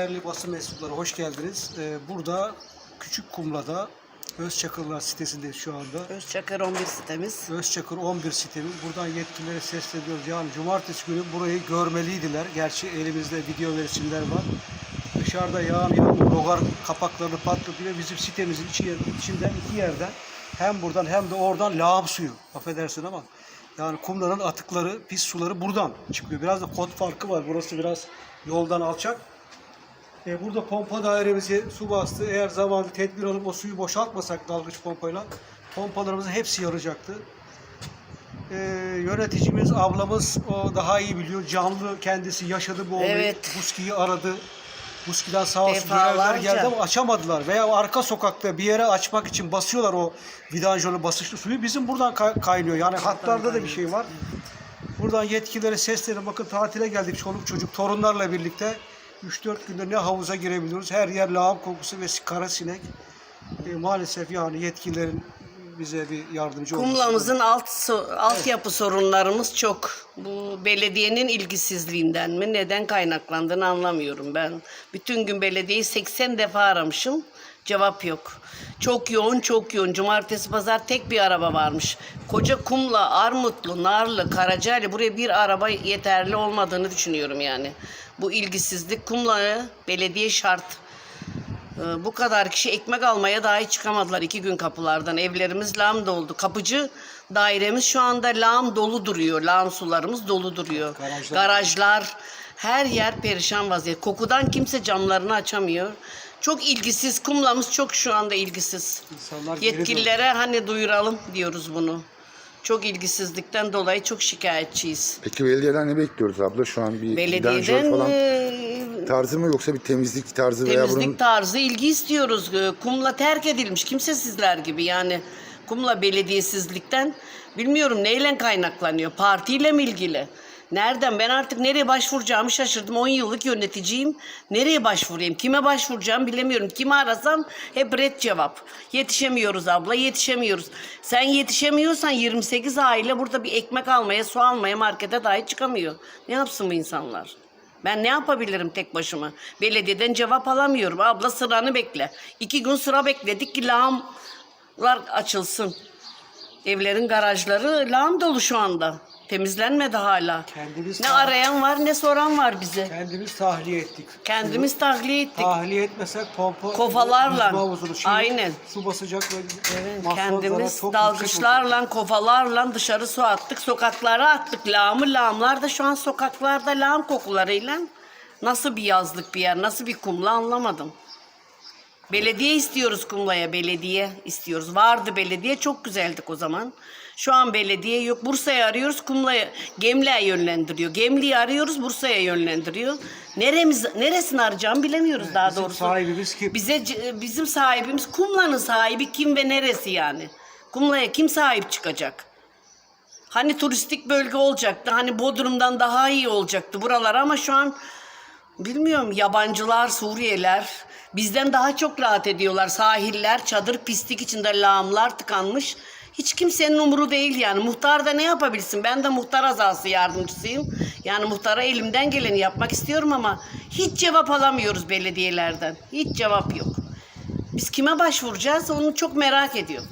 Değerli basın mensupları hoş geldiniz. Ee, burada Küçük Kumla'da Özçakırlar sitesindeyiz şu anda. Özçakır 11 sitemiz. Özçakır 11 sitemiz. Buradan yetkililere sesleniyoruz. Yani cumartesi günü burayı görmeliydiler. Gerçi elimizde video resimler var. Dışarıda yağan yağmur rogar kapaklarını patlatıyor. Bizim sitemizin içi- içinden iki yerden hem buradan hem de oradan lağım suyu. Affedersin ama yani kumların atıkları, pis suları buradan çıkıyor. Biraz da kod farkı var. Burası biraz yoldan alçak. E, burada pompa dairemizi su bastı. Eğer zamanında tedbir alıp o suyu boşaltmasak dalgıç pompayla pompalarımızın hepsi yaracaktı. E, yöneticimiz, ablamız o daha iyi biliyor. Canlı kendisi yaşadı bu olayı. Evet. Buski'yi aradı. Buski'den sağ olsun görevler geldi ama açamadılar. Veya arka sokakta bir yere açmak için basıyorlar o vidanjolu basınçlı suyu. Bizim buradan kay- kaynıyor. Yani hatlarda da bir şey var. Buradan yetkililere seslenin. Bakın tatile geldik çoluk çocuk torunlarla birlikte. 3-4 günde ne havuza girebiliyoruz. Her yer lağım kokusu ve kara sinek. E, maalesef yani yetkililerin bize bir yardımcı olması. Kumlamızın alt so- altyapı sorunlarımız çok. Bu belediyenin ilgisizliğinden mi neden kaynaklandığını anlamıyorum ben. Bütün gün belediyeyi 80 defa aramışım. Cevap yok. Çok yoğun, çok yoğun. Cumartesi pazar tek bir araba varmış. Koca Kumla, Armutlu, Narlı, Karacaali buraya bir araba yeterli olmadığını düşünüyorum yani. Bu ilgisizlik Kumla'ya belediye şart. Ee, Bu kadar kişi ekmek almaya dahi çıkamadılar iki gün kapılardan. Evlerimiz lağım doldu. Kapıcı dairemiz şu anda lağım dolu duruyor. Lağım sularımız dolu duruyor. Garajlar. Garajlar, her yer perişan vaziyet. Kokudan kimse camlarını açamıyor. Çok ilgisiz. Kumlamız çok şu anda ilgisiz. İnsanlar geri Yetkililere hani duyuralım diyoruz bunu. Çok ilgisizlikten dolayı çok şikayetçiyiz. Peki belediyeden ne bekliyoruz abla? Şu an bir Belediyeden falan e, tarzı mı yoksa bir temizlik tarzı veya temizlik bunun tarzı ilgi istiyoruz. Ee, Kumla terk edilmiş. Kimsesizler gibi yani. Kumla belediyesizlikten bilmiyorum neyle kaynaklanıyor. Partiyle mi ilgili? Nereden? Ben artık nereye başvuracağımı şaşırdım. 10 yıllık yöneticiyim. Nereye başvurayım? Kime başvuracağım bilemiyorum. Kimi arasam hep red cevap. Yetişemiyoruz abla, yetişemiyoruz. Sen yetişemiyorsan 28 aile burada bir ekmek almaya, su almaya markete dahi çıkamıyor. Ne yapsın bu insanlar? Ben ne yapabilirim tek başıma? Belediyeden cevap alamıyorum. Abla sıranı bekle. İki gün sıra bekledik ki lağımlar açılsın. Evlerin garajları lağım dolu şu anda. Temizlenmedi hala. Kendimiz ne tah- arayan var ne soran var bize. Kendimiz tahliye ettik. Kendimiz tahliye ettik. Tahliye etmesek pompa Kovalarla. yüzme havuzunu. Aynen. Su basacak ve Evet, kendimiz dalgıçlarla, kovalarla dışarı su attık. Sokaklara attık lağımı. Lağımlar da şu an sokaklarda lağım kokularıyla. Nasıl bir yazlık bir yer, nasıl bir kumla anlamadım. Belediye istiyoruz Kumla'ya, belediye istiyoruz. Vardı belediye, çok güzeldik o zaman. Şu an belediye yok. Bursa'yı arıyoruz, Kumla'ya, Gemli'ye yönlendiriyor. Gemli'yi arıyoruz, Bursa'ya yönlendiriyor. Neremiz, neresini arayacağımı bilemiyoruz daha bizim doğrusu. sahibimiz kim? Bize bizim sahibimiz Kumla'nın sahibi kim ve neresi yani? Kumla'ya kim sahip çıkacak? Hani turistik bölge olacaktı. Hani Bodrum'dan daha iyi olacaktı buralar ama şu an bilmiyorum yabancılar, Suriyeliler bizden daha çok rahat ediyorlar. Sahiller, çadır, pislik içinde lağımlar tıkanmış. Hiç kimsenin umuru değil yani. Muhtar da ne yapabilsin? Ben de muhtar azası yardımcısıyım. Yani muhtara elimden geleni yapmak istiyorum ama hiç cevap alamıyoruz belediyelerden. Hiç cevap yok. Biz kime başvuracağız onu çok merak ediyorum.